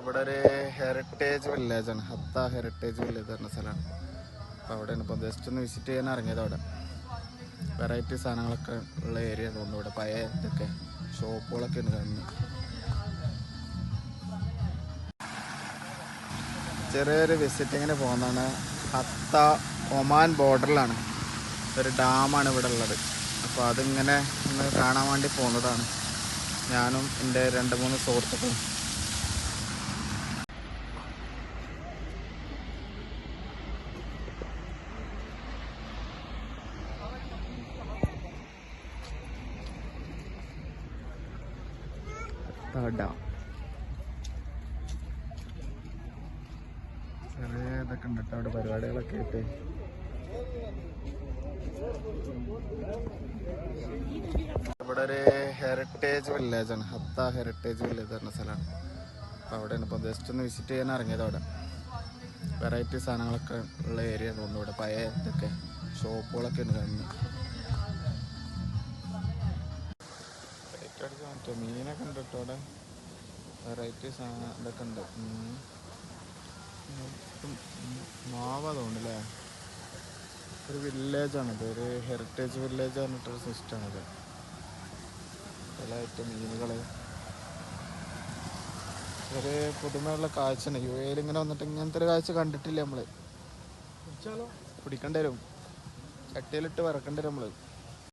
ഇവിടെ ഒരു heritage village ആണ്. ഹത്ത ഹെറിറ്റേജ് വില്ലേജ് പറഞ്ഞ സ്ഥലമാണ്. അപ്പോൾ അവിടെയാണ് ഇപ്പോൾ ജസ്റ്റ് ഒന്ന് വിസിറ്റ് ചെയ്യാൻ ഇറങ്ങിയത് അവിടെ. വെറൈറ്റി സാധനങ്ങളൊക്കെ ഉള്ള ഏരിയ ഉണ്ട് ഇവിടെ. പഴയ ഇതൊക്കെ ഷോപ്പുകളൊക്കെ ഉണ്ട് കാണുന്നത്. ചെറിയൊരു വിസിറ്റിങ്ങിന് പോകുന്നതാണ്. ഹത്ത ഒമാൻ ബോർഡറിലാണ് ഒരു ഡാമാണ് ഇവിടെ ഉള്ളത്. അപ്പോൾ അതിങ്ങനെ ഒന്ന് കാണാൻ വേണ്ടി പോകുന്നതാണ്. ഞാനും എന്റെ രണ്ട് മൂന്ന് സുഹൃത്തുക്കളും ഡാം ചെറിയ ഇതൊക്കെ ഉണ്ട് അവിടെ പരിപാടികളൊക്കെ ആയിട്ട്. ഇവിടെ ഒരു ഹെറിറ്റേജ് വില്ലേജ് ആണ്. ഹത്ത ഹെറിറ്റേജ് വില്ലേജ് പറഞ്ഞ സ്ഥലമാണ്. അപ്പോൾ അവിടെയാണ്. ഇപ്പോൾ ജസ്റ്റ് ഒന്ന് വിസിറ്റ് ചെയ്യാൻ ഇറങ്ങിയത് അവിടെ. വെറൈറ്റി സാധനങ്ങളൊക്കെ ഉള്ള ഏരിയ ഉണ്ട് ഇവിടെ. പഴയ ഇതൊക്കെ ഷോപ്പുകളൊക്കെ ഉണ്ട് കാണുന്നത്. മറ്റേ മീനൊക്കെ ഉണ്ട് കേട്ടോ അവിടെ വെറൈറ്റി സാധനം ഇതൊക്കെ ഉണ്ട് മാവ തോന്നുന്നല്ലേ? ഒരു വില്ലേജാണിത് ഒരു ഹെറിറ്റേജ് വില്ലേജ് പറഞ്ഞിട്ടൊരു സിസ്റ്റമാണിത് പല ഐറ്റം മീനുകൾ ഒരു പുതുമയുള്ള കാഴ്ചയാണ്. യു എയിൽ ഇങ്ങനെ വന്നിട്ട് ഇങ്ങനത്തെ ഒരു കാഴ്ച കണ്ടിട്ടില്ല നമ്മൾ. പിടിക്കേണ്ടി വരും. ചട്ടിയിലിട്ട് വറക്കേണ്ടി വരും നമ്മൾ.